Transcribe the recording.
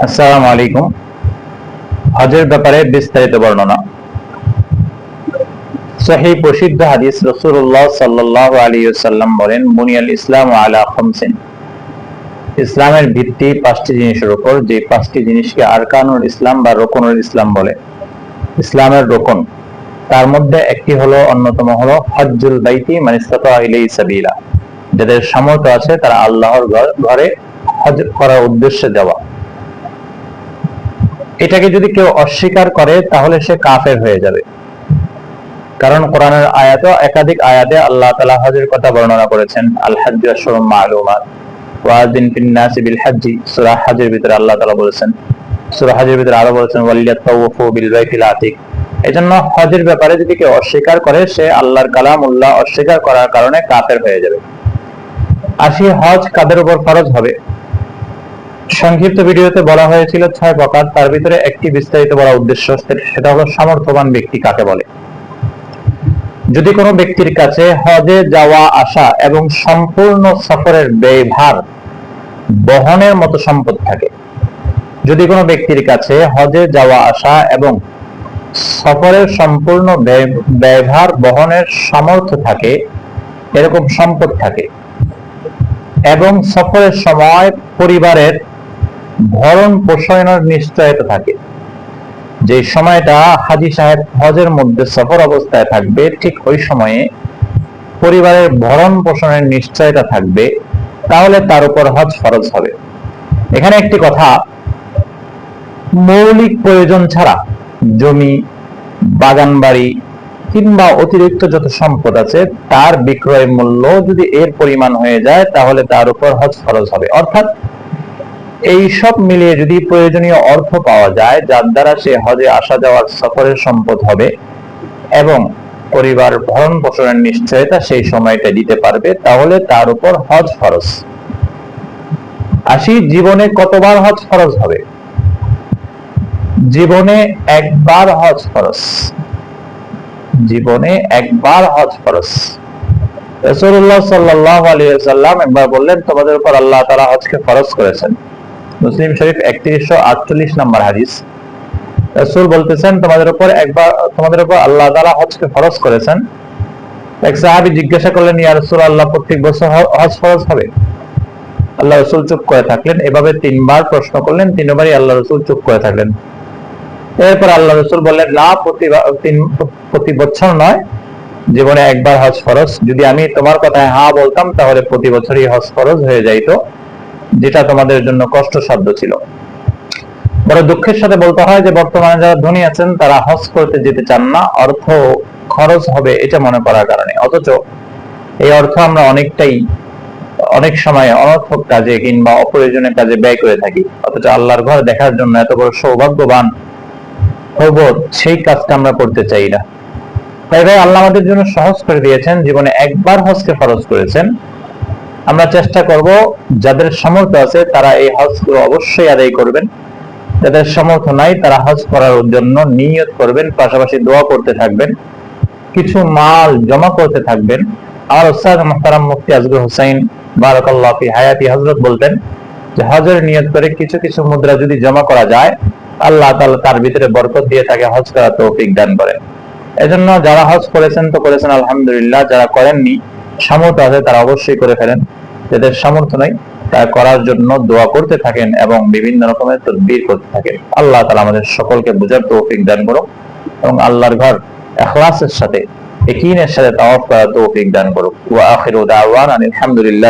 আসসালামু আলাইকুম। হজের ব্যাপারে বিস্তারিত বর্ণনা। সহি প্রসিদ্ধ হাদিস রসুল্লাহ সাল্লাহ আলী সাল্লাম বলেন বুনিয়াল ইসলাম আলা খমসিন। ইসলামের ভিত্তি পাঁচটি জিনিসের উপর, যে পাঁচটি জিনিসকে আরকানুল ইসলাম বা রোকনুল ইসলাম বলে। ইসলামের রোকন, তার মধ্যে একটি হলো, অন্যতম হলো, হজ্জুল বাইতি মানিস্তাতা ইলাই সাবিলা। যাদের সামর্থ্য আছে, তারা আল্লাহর ঘর- হজ করার উদ্দেশ্যে যাওয়া। এটাকে যদি কেউ অস্বীকার করে, তাহলে সে কাফের হয়ে যাবে। কারণ কোরআনের আয়াত একাধিক আয়াতে আল্লাহ তাআলা হজের কথা বর্ণনা করেছেন আল হজ্জ মালুমাত, ওয়াজিন ফিন বিল হজ্জি সূরা হজের ভিতরে আল্লাহ তাআলা বলেছেন। সূরা হজের ভিতরে আরও বলেছেন ওয়ালিয়াতাওয়াফু বিল বাইতিল আতিক। এজন্য হজের ব্যাপারে যদি কেউ অস্বীকার করে, সে আল্লাহর কালাম উল্লাহ অস্বীকার করার কারণে কাফের হয়ে যাবে। আসি হজ কাদের উপর ফরজ হবে? সংক্ষিপ্ত ভিডিওতে বলা হয়েছিল ছয় প্রকার, তার ভিতরে একটি বিস্তারিত বলা উদ্দেশ্য সেটা হলো সামর্থ্যবান ব্যক্তি কাকে বলে। যদি কোনো ব্যক্তির কাছে হজে যাওয়া আসা এবং সম্পূর্ণ সফরের ব্যয়ভার বহনের মতো সম্পদ থাকে, যদি কোনো ব্যক্তির কাছে হজে যাওয়া আসা এবং সফরের সম্পূর্ণ ব্যয়ভার বহনের সামর্থ্য থাকে, এরকম সম্পদ থাকে এবং সফরের সময় পরিবারের ভরণ পোষণের নিশ্চয়তা থাকে। যে সময়টা হাজি সাহেব হজের মধ্যে সফর অবস্থায় থাকবে, ঠিক ওই সময়ে পরিবারের ভরণ পোষণের নিশ্চয়তা থাকবে, তাহলে তার উপর হজ ফরজ হবে। এখানে একটি কথা, মৌলিক প্রয়োজন ছাড়া জমি, বাগান বাড়ি কিংবা অতিরিক্ত যত সম্পদ আছে, তার বিক্রয় মূল্য যদি এর পরিমাণ হয়ে যায়, তাহলে তার উপর হজ ফরজ হবে। অর্থাৎ এই সব মিলিয়ে যদি প্রয়োজনীয় অর্থ পাওয়া যায়, যার দ্বারা সে হজে আসা যাওয়ার সফরের সম্পদ হবে এবং পরিবার ভরণ পোষণের নিশ্চয়তা সেই সময়টা দিতে পারবে, তাহলে তার উপর হজ ফরজ। আসি, জীবনে কতবার হজ ফরজ হবে? জীবনে একবার হজ ফরজ। জীবনে একবার হজ ফরজ। রাসূলুল্লাহ সাল্লাল্লাহু আলাইহি ওয়াসাল্লাম একবার বললেন, তোমাদের উপর আল্লাহ তাআলা হজকে ফরজ করেছেন। মুসলিম শরীফ 3148 নম্বর হাদিস। রাসূল বলতেছেন, তোমাদের উপর একবার, তোমাদের উপর আল্লাহ তাআলা হজকে ফরজ করেছেন। এক সাহাবী জিজ্ঞাসা করলেন, ইয়া রাসূলুল্লাহ, প্রত্যেক বছর হজ ফরজ হবে? আল্লাহ রাসূল চুপ করে থাকলেন। এভাবে তিনবার প্রশ্ন করলেন, তিনবারই আল্লাহ রসুল চুপ করে থাকলেন। এরপর আল্লাহ রসুল বললেন, না প্রতি বছর নয়। জীবনে একবার হজ ফরজ। যদি আমি তোমার কথায় হা বলতাম, তাহলে প্রতি বছরই হজ ফরজ হয়ে যাইতো। যেটা তোমাদের জন্য কষ্টসাধ্য ছিল। বড় দুঃখের সাথে বলতে হয় যে, বর্তমানে যারা ধনী আছেন, তারা হজ করতে যেতে চান না। অর্থ খরচ হবে এটা মনে করার কারণে। অথচ এই অর্থ আমরা অনেকটাই, অনেক সময় অনর্থক কাজে কিংবা অপ্রয়োজনীয় কাজে ব্যয় করে থাকি। অথচ আল্লাহর ঘর দেখার জন্য এত বড় সৌভাগ্যবান হব, সেই কাজটা আমরা করতে চাই না। তাই ভাই, আল্লাহ আমাদের জন্য সহজ করে দিয়েছেন। জীবনে একবার হজকে ফরজ করেছেন। আমরা চেষ্টা করব, যাদের সামর্থ্য আছে তারা এই হজগুলো অবশ্যই আদায় করবেন। যাদের সামর্থ্য নাই তারা হজ করার জন্য নিয়ত করবেন, পাশাপাশি দোয়া করতে থাকবেন। কিছু মাল জমা করতে থাকবেন। আমার ওস্তাদ মোহতারাম মুফতি আজগুল হোসাইন বারাকাল্লাহ হায়াতি হজরত বলতেন যে, হজের নিয়ত করে কিছু কিছু মুদ্রা যদি জমা করা যায়, আল্লাহ তাআলা তার ভিতরে বরকত দিয়ে তাকে হজ করা তৌফিক দান করেন। এজন্য যারা হজ করেছেন তো করেছেন, আলহামদুলিল্লাহ। যারা করেননি সামর্থ্য আছে, তারা অবশ্যই করে ফেলেন। যাদের সামর্থ্য নাই তা করার জন্য দোয়া করতে থাকেন এবং বিভিন্ন রকমের তদবির করতে থাকেন। আল্লাহ তারা আমাদের সকলকে বোঝার তৌফিক দান করুন এবং আল্লাহর ঘর এখলাসের সাথে, একিনের সাথে তাওয়াফ করার তৌফিক দান করুক। ওয়া আখিরু দাওয়ান আলহামদুলিল্লাহ